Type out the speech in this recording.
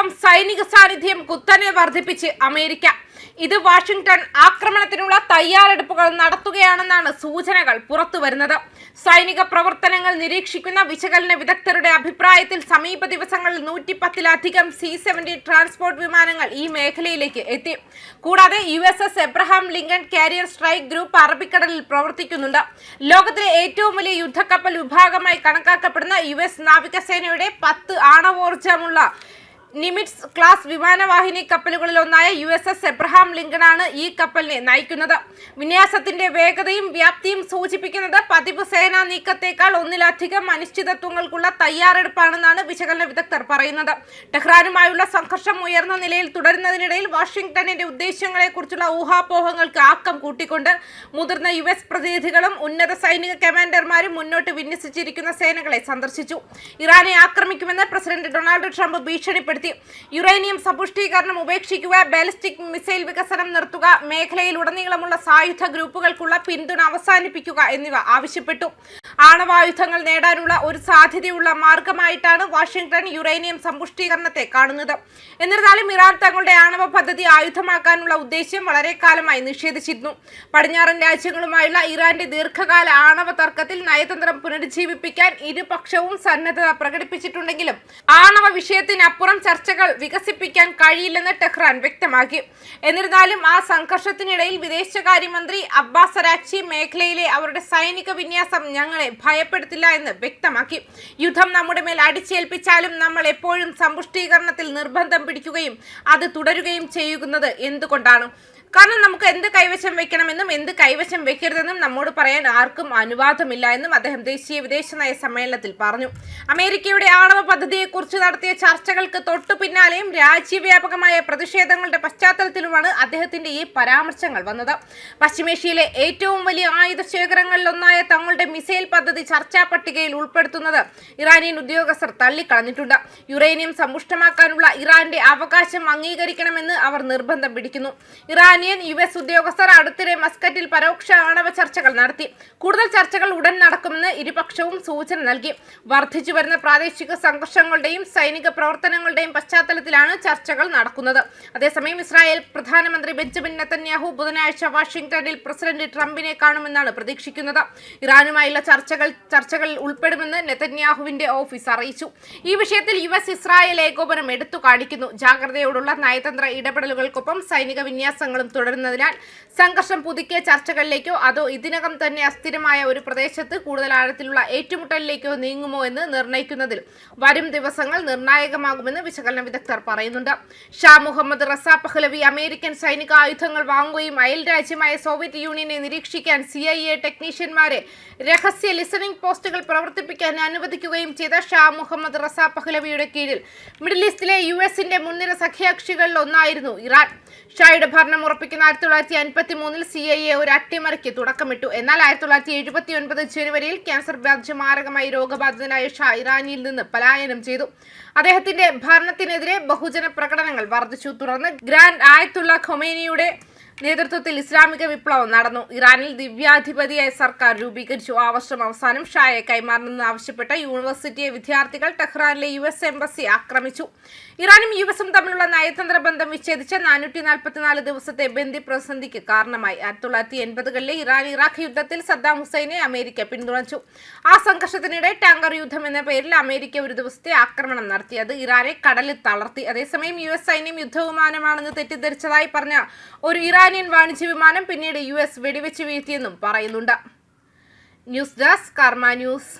സമീപം സൈനിക സാന്നിധ്യം കുത്തനെ വർദ്ധിപ്പിച്ച് അമേരിക്ക. ഇത് വാഷിംഗ്ടൺ ആക്രമണത്തിനുള്ള തയ്യാറെടുപ്പുകൾ നടത്തുകയാണെന്നാണ് സൂചനകൾ പുറത്തുവരുന്നത് സൈനിക പ്രവർത്തനങ്ങൾ നിരീക്ഷിക്കുന്ന വിശകലന വിദഗ്ധരുടെ അഭിപ്രായത്തിൽ സമീപ ദിവസങ്ങളിൽ നൂറ്റിപ്പത്തിലധികം സി സെവന്റി ട്രാൻസ്പോർട്ട് വിമാനങ്ങൾ ഈ മേഖലയിലേക്ക് എത്തി. കൂടാതെ U S S Abraham Lincoln carrier strike group അറബിക്കടലിൽ പ്രവർത്തിക്കുന്നുണ്ട്. ലോകത്തിലെ ഏറ്റവും വലിയ യുദ്ധക്കപ്പൽ വിഭാഗമായി കണക്കാക്കപ്പെടുന്ന യു എസ് നാവികസേനയുടെ പത്ത് ആണവോർജമുള്ള നിമിറ്റ്സ് ക്ലാസ് വിമാനവാഹിനി കപ്പലുകളിൽ ഒന്നായ യു എസ് എസ് എബ്രഹാം ലിങ്കണാണ് ഈ കപ്പലിനെ നയിക്കുന്നത്. വിന്യാസത്തിന്റെ വേഗതയും വ്യാപ്തിയും സൂചിപ്പിക്കുന്നത് പതിവ് സേനാ നീക്കത്തേക്കാൾ ഒന്നിലധികം അനിശ്ചിതത്വങ്ങൾക്കുള്ള തയ്യാറെടുപ്പാണെന്നാണ് വിശകലന വിദഗ്ധർ പറയുന്നത്. ടെഹ്റാനുമായുള്ള സംഘർഷം ഉയർന്ന നിലയിൽ തുടരുന്നതിനിടയിൽ വാഷിംഗ്ടണിന്റെ ഉദ്ദേശങ്ങളെക്കുറിച്ചുള്ള ഊഹാപോഹങ്ങൾക്ക് ആക്കം കൂട്ടിക്കൊണ്ട് മുതിർന്ന യു എസ് പ്രതിനിധികളും ഉന്നത സൈനിക കമാൻഡർമാരും മുന്നോട്ട് വിന്യസിച്ചിരിക്കുന്ന സേനകളെ സന്ദർശിച്ചു. ഇറാനെ ആക്രമിക്കുമെന്ന് പ്രസിഡന്റ് ഡൊണാൾഡ് ട്രംപ് ഭീഷണിപ്പെടുത്തി യുറേനിയം സപുഷ്ടീകരണം ഉപേക്ഷിക്കുക ബാലിസ്റ്റിക് മിസൈൽ വികസനം നിർത്തുക മേഖലയിലുടനീളമുള്ള സായുധ ഗ്രൂപ്പുകൾക്കുള്ള പിന്തുണ അവസാനിപ്പിക്കുക എന്നിവ ആവശ്യപ്പെട്ടു. ആണവായുധങ്ങൾ നേടാനുള്ള ഒരു സാധ്യതയുള്ള മാർഗമായിട്ടാണ് വാഷിംഗ്ടൺ യുറേനിയം സമ്പുഷ്ടീകരണത്തെ കാണുന്നത്. എന്നിരുന്നാലും ഇറാൻ തങ്ങളുടെ ആണവ പദ്ധതി ആയുധമാക്കാനുള്ള ഉദ്ദേശ്യം വളരെ കാലമായി നിഷേധിച്ചിരുന്നു. പടിഞ്ഞാറൻ രാജ്യങ്ങളുമായുള്ള ഇറാന്റെ ദീർഘകാല ആണവ തർക്കത്തിൽ നയതന്ത്രം പുനരുജ്ജീവിപ്പിക്കാൻ ഇരുപക്ഷവും സന്നദ്ധത പ്രകടിപ്പിച്ചിട്ടുണ്ടെങ്കിലും ആണവ വിഷയത്തിനപ്പുറം ചർച്ചകൾ വികസിപ്പിക്കാൻ കഴിയില്ലെന്ന് ടെഹ്റാൻ വ്യക്തമാക്കി. എന്നിരുന്നാലും ആ സംഘർഷത്തിനിടയിൽ വിദേശകാര്യമന്ത്രി അബ്ബാസ് അരാക്ചി മേഖലയിലെ അവരുടെ സൈനിക വിന്യാസം ഞങ്ങളെ ഭയപ്പെടുത്തില്ല എന്ന് വ്യക്തമാക്കി. യുദ്ധം നമ്മുടെ മേൽ അടിച്ചേൽപ്പിച്ചാലും നമ്മൾ എപ്പോഴും സമ്പുഷ്ടീകരണത്തിൽ നിർബന്ധം പിടിക്കുകയും അത് തുടരുകയും ചെയ്യുന്നത് എന്തുകൊണ്ടാണ്? കാരണം നമുക്ക് എന്ത് കൈവശം വെക്കണമെന്നും എന്ത് കൈവശം വെക്കരുതെന്നും നമ്മോട് പറയാൻ ആർക്കും അനുവാദമില്ല എന്നും അദ്ദേഹം ദേശീയ വിദേശ നയ സമ്മേളനത്തിൽ പറഞ്ഞു. അമേരിക്കയുടെ ആണവ പദ്ധതിയെക്കുറിച്ച് നടത്തിയ ചർച്ചകൾക്ക് തൊട്ടു പിന്നാലെയും രാജ്യവ്യാപകമായ പ്രതിഷേധങ്ങളുടെ പശ്ചാത്തലത്തിലുമാണ് അദ്ദേഹത്തിന്റെ ഈ പരാമർശങ്ങൾ വന്നത്. പശ്ചിമേഷ്യയിലെ ഏറ്റവും വലിയ ആയുധ ശേഖരങ്ങളിലൊന്നായ തങ്ങളുടെ മിസൈൽ പദ്ധതി ചർച്ചാ പട്ടികയിൽ ഉൾപ്പെടുത്തുന്നത് ഇറാനിയൻ ഉദ്യോഗസ്ഥർ തള്ളിക്കളഞ്ഞിട്ടുണ്ട്. യുറേനിയം സമ്പുഷ്ടമാക്കാനുള്ള ഇറാന്റെ അവകാശം അംഗീകരിക്കണമെന്ന് അവർ നിർബന്ധം പിടിക്കുന്നു. ഇറാനിയൻ യു എസ് ഉദ്യോഗസ്ഥർ അടുത്തിടെ മസ്കറ്റിൽ പരോക്ഷ ആണവ ചർച്ചകൾ നടത്തി. കൂടുതൽ ചർച്ചകൾ ഉടൻ നടക്കുമെന്ന് ഇരുപക്ഷവും സൂചന നൽകി. വർദ്ധിച്ചു വരുന്ന പ്രാദേശിക സംഘർഷങ്ങളുടെയും സൈനിക പ്രവർത്തനങ്ങളുടെയും പശ്ചാത്തലത്തിലാണ് ചർച്ചകൾ നടക്കുന്നത്. അതേസമയം ഇസ്രായേൽ പ്രധാനമന്ത്രി ബെഞ്ചമിൻ നെത്തന്യാഹു ബുധനാഴ്ച വാഷിംഗ്ടണിൽ പ്രസിഡന്റ് ട്രംപിനെ കാണുമെന്നാണ് പ്രതീക്ഷിക്കുന്നത്. ഇറാനുമായുള്ള ചർച്ചകൾ ചർച്ചകളിൽ ഉൾപ്പെടുമെന്ന് നെതന്യാഹുവിന്റെ ഓഫീസ് അറിയിച്ചു. ഈ വിഷയത്തിൽ യു എസ് ഇസ്രായേൽ ഏകോപനം എടുത്തു കാണിക്കുന്നു. ജാഗ്രതയോടുള്ള നയതന്ത്ര ഇടപെടലുകൾക്കൊപ്പം സൈനിക വിന്യാസങ്ങളും തുടരുന്നതിനാൽ സംഘർഷം പുതുക്കിയ ചർച്ചകളിലേക്കോ അതോ ഇതിനകം തന്നെ അസ്ഥിരമായ ഒരു പ്രദേശത്ത് കൂടുതൽ ആഴത്തിലുള്ള ഏറ്റുമുട്ടലിലേക്കോ നീങ്ങുമോ എന്ന് നിർണയിക്കുന്നതിൽ വരും ദിവസങ്ങൾ നിർണായകമാകുമെന്ന് വിശകലന വിദഗ്ധർ പറയുന്നുണ്ട്. Shah Mohammad Reza Pahlavi American സൈനിക ആയുധങ്ങൾ വാങ്ങുകയും അയൽ രാജ്യമായ സോവിയറ്റ് യൂണിയനെ നിരീക്ഷിക്കാൻ സി ഐ എ ടെക്നീഷ്യന്മാരെ രഹസ്യ ലിസണിംഗ് പോസ്റ്റുകൾ പ്രവർത്തിപ്പിക്കാൻ അനുവദിക്കുകയും ചെയ്ത ഷാ മുഹമ്മദ് റസ പഹ്ലവിയുടെ കീഴിൽ മിഡിൽ ഈസ്റ്റിലെ യു എസിന്റെ മുൻനിര സഖ്യകക്ഷികളിൽ ഒന്നായിരുന്നു ഇറാൻ. ഷായുടെ ഭരണം ഉറപ്പിക്കുന്ന ആയിരത്തി തൊള്ളായിരത്തി അൻപത്തി മൂന്നിൽ സി ഐ എ ഒരു അട്ടിമറിക്ക് തുടക്കമിട്ടു. എന്നാൽ ആയിരത്തി തൊള്ളായിരത്തി എഴുപത്തി ഒൻപത് ജനുവരിയിൽ ക്യാൻസർ ബാധിച്ച് മാരകമായി രോഗബാധിതനായ ഷാ ഇറാനിയിൽ നിന്ന് പലായനം ചെയ്തു. അദ്ദേഹത്തിന്റെ ഭരണത്തിനെതിരെ ബഹുജന പ്രകടനങ്ങൾ വർദ്ധിച്ചു. തുടർന്ന് ഗ്രാൻഡ് ആയത്തുള്ള ഖൊമേനിയുടെ നേതൃത്വത്തിൽ ഇസ്ലാമിക വിപ്ലവം നടന്നു. ഇറാനിൽ ദിവ്യാധിപതിയായ സർക്കാർ രൂപീകരിച്ചു. ആ വർഷം അവസാനം ഷായെ കൈമാറണമെന്ന് ആവശ്യപ്പെട്ട യൂണിവേഴ്സിറ്റിയെ വിദ്യാർത്ഥികൾ ടെഹ്റാനിലെ യു എസ് എംബസി ആക്രമിച്ചു. ഇറാനും യു എസും തമ്മിലുള്ള നയതന്ത്ര ബന്ധം വിച്ഛേദിച്ച നാനൂറ്റി നാൽപ്പത്തിനാല് ദിവസത്തെ ബന്ദി പ്രതിസന്ധിക്ക് കാരണമായി. ആയിരത്തി തൊള്ളായിരത്തി എൺപതുകളിലെ ഇറാൻ ഇറാഖ് യുദ്ധത്തിൽ സദ്ദാം ഹുസൈനെ അമേരിക്ക പിന്തുണച്ചു. ആ സംഘർഷത്തിനിടെ ടാങ്കർ യുദ്ധം എന്ന പേരിൽ അമേരിക്ക ഒരു ദിവസത്തെ ആക്രമണം നടത്തി. അത് ഇറാനെ കടലിൽ തളർത്തി. അതേസമയം യു എസ് സൈന്യം യുദ്ധവിമാനമാണെന്ന് തെറ്റിദ്ധരിച്ചതായി പറഞ്ഞ ഒരു ഇറാനിയൻ വാണിജ്യ വിമാനം പിന്നീട് യു എസ് വെടിവെച്ച് വീഴ്ത്തിയെന്നും പറയുന്നുണ്ട്. News desk Karma news.